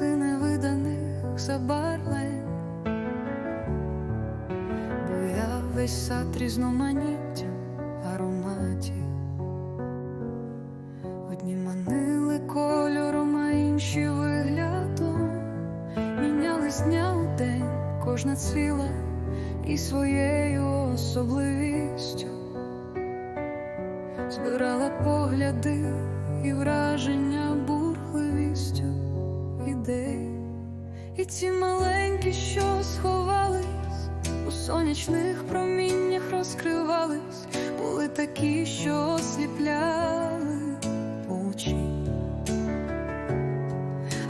невиданих забарвлень, бо я весь сад різноманіття ароматів. Одні манили кольором, а інші виглядом. Міняли з дня у день, кожна ціла і своєю особливістю. Збирала погляди і враження ідей, і ці маленькі, що сховались у сонячних проміннях розкривались, були такі, що осліпляли очі.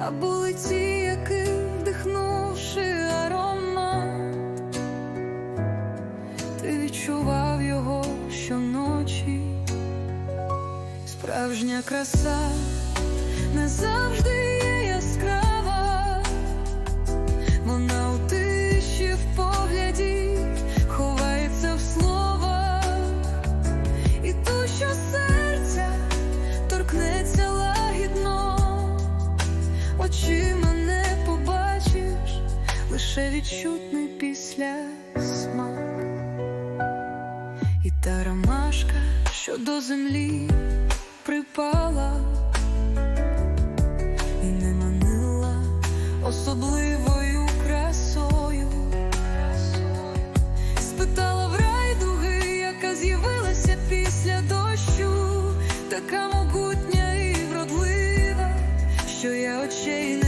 А були ті, які вдихнувши аромат, ти відчував його щоночі. Справжня краса не завжди лише відчутний після смак. І та ромашка, що до землі припала і не манила особливою красою. Спитала в райдуги, яка з'явилася після дощу, така могутня і вродлива, що я очей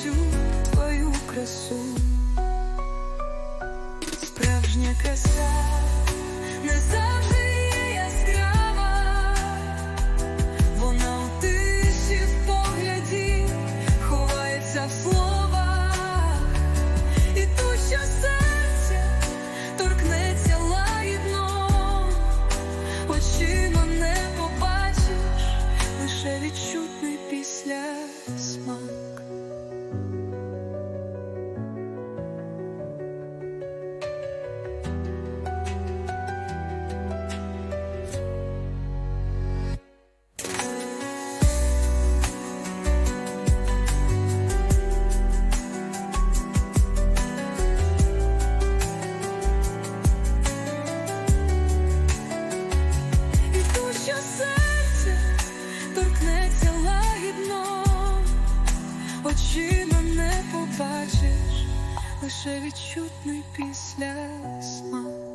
всю твою красу. Справжня краса не завжди є яскрава, вона у тиші в погляді ховається в словах, і ту, що серця торкнеться лагідно, очима не побачиш, лише відчутний після смак. Лише відчутний після смак.